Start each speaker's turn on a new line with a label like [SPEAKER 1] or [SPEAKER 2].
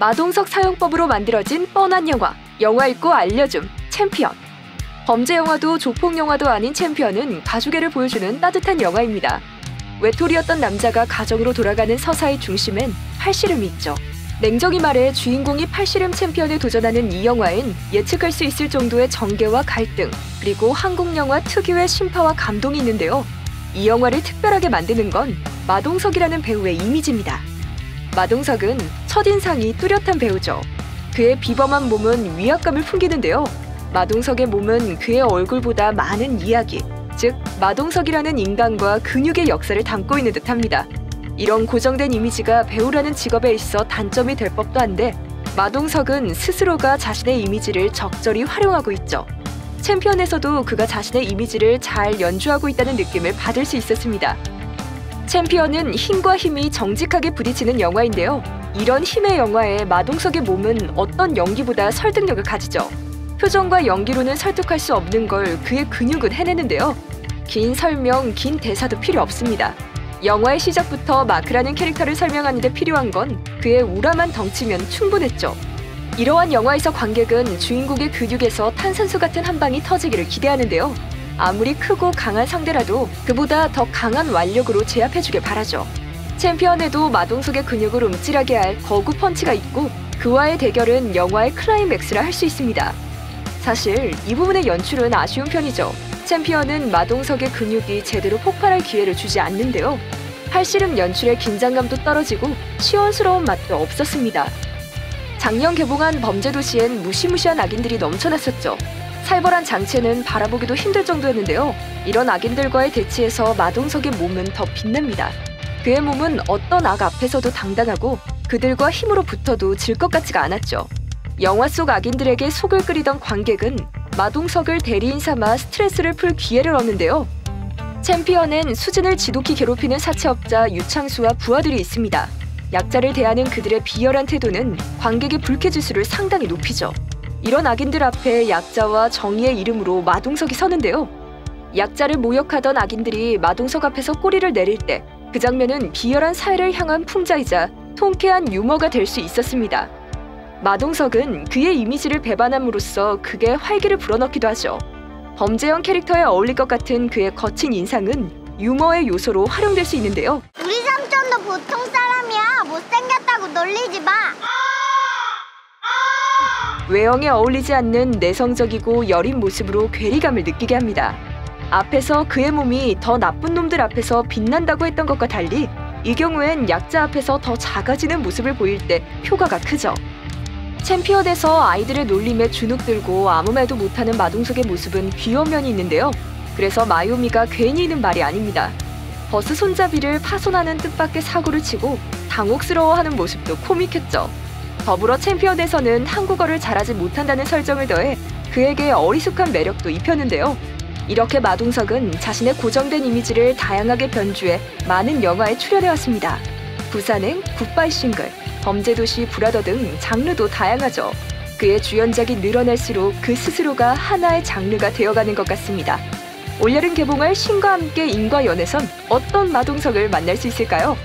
[SPEAKER 1] 마동석 사용법으로 만들어진 뻔한 영화, 영화 읽고 알려줌, 챔피언. 범죄 영화도 조폭 영화도 아닌 챔피언은 가족애를 보여주는 따뜻한 영화입니다. 외톨이였던 남자가 가정으로 돌아가는 서사의 중심엔 팔씨름이 있죠. 냉정히 말해 주인공이 팔씨름 챔피언에 도전하는 이 영화엔 예측할 수 있을 정도의 전개와 갈등, 그리고 한국 영화 특유의 심파와 감동이 있는데요. 이 영화를 특별하게 만드는 건 마동석이라는 배우의 이미지입니다. 마동석은 첫인상이 뚜렷한 배우죠. 그의 비범한 몸은 위압감을 풍기는데요. 마동석의 몸은 그의 얼굴보다 많은 이야기, 즉 마동석이라는 인간과 근육의 역사를 담고 있는 듯합니다. 이런 고정된 이미지가 배우라는 직업에 있어 단점이 될 법도 한데 마동석은 스스로가 자신의 이미지를 적절히 활용하고 있죠. 챔피언에서도 그가 자신의 이미지를 잘 연주하고 있다는 느낌을 받을 수 있었습니다. 챔피언은 힘과 힘이 정직하게 부딪히는 영화인데요. 이런 힘의 영화에 마동석의 몸은 어떤 연기보다 설득력을 가지죠. 표정과 연기로는 설득할 수 없는 걸 그의 근육은 해내는데요. 긴 설명, 긴 대사도 필요 없습니다. 영화의 시작부터 마크라는 캐릭터를 설명하는데 필요한 건 그의 우람한 덩치면 충분했죠. 이러한 영화에서 관객은 주인공의 근육에서 탄산수 같은 한 방이 터지기를 기대하는데요. 아무리 크고 강한 상대라도 그보다 더 강한 완력으로 제압해주길 바라죠. 챔피언에도 마동석의 근육을 움찔하게 할 거구 펀치가 있고 그와의 대결은 영화의 클라이맥스라 할 수 있습니다. 사실 이 부분의 연출은 아쉬운 편이죠. 챔피언은 마동석의 근육이 제대로 폭발할 기회를 주지 않는데요. 팔씨름 연출의 긴장감도 떨어지고 시원스러운 맛도 없었습니다. 작년 개봉한 범죄도시엔 무시무시한 악인들이 넘쳐났었죠. 살벌한 장체는 바라보기도 힘들 정도였는데요. 이런 악인들과의 대치에서 마동석의 몸은 더 빛납니다. 그의 몸은 어떤 악 앞에서도 당당하고 그들과 힘으로 붙어도 질 것 같지가 않았죠. 영화 속 악인들에게 속을 끓이던 관객은 마동석을 대리인 삼아 스트레스를 풀 기회를 얻는데요. 챔피언엔 수진을 지독히 괴롭히는 사채업자 유창수와 부하들이 있습니다. 약자를 대하는 그들의 비열한 태도는 관객의 불쾌지수를 상당히 높이죠. 이런 악인들 앞에 약자와 정의의 이름으로 마동석이 서는데요. 약자를 모욕하던 악인들이 마동석 앞에서 꼬리를 내릴 때 그 장면은 비열한 사회를 향한 풍자이자 통쾌한 유머가 될 수 있었습니다. 마동석은 그의 이미지를 배반함으로써 극에 활기를 불어넣기도 하죠. 범죄형 캐릭터에 어울릴 것 같은 그의 거친 인상은 유머의 요소로 활용될 수 있는데요.
[SPEAKER 2] 우리 삼촌도 보통 사람이야. 못생겼다고 놀리지 마.
[SPEAKER 1] 외형에 어울리지 않는 내성적이고 여린 모습으로 괴리감을 느끼게 합니다. 앞에서 그의 몸이 더 나쁜 놈들 앞에서 빛난다고 했던 것과 달리 이 경우엔 약자 앞에서 더 작아지는 모습을 보일 때 효과가 크죠. 챔피언에서 아이들의 놀림에 주눅 들고 아무 말도 못하는 마동석의 모습은 귀여운 면이 있는데요. 그래서 마요미가 괜히 있는 말이 아닙니다. 버스 손잡이를 파손하는 뜻밖의 사고를 치고 당혹스러워하는 모습도 코믹했죠. 더불어 챔피언에서는 한국어를 잘하지 못한다는 설정을 더해 그에게 어리숙한 매력도 입혔는데요. 이렇게 마동석은 자신의 고정된 이미지를 다양하게 변주해 많은 영화에 출연해왔습니다. 부산행, 굿바이 싱글, 범죄도시 브라더 등 장르도 다양하죠. 그의 주연작이 늘어날수록 그 스스로가 하나의 장르가 되어가는 것 같습니다. 올여름 개봉할 신과 함께 인과 연에선 어떤 마동석을 만날 수 있을까요?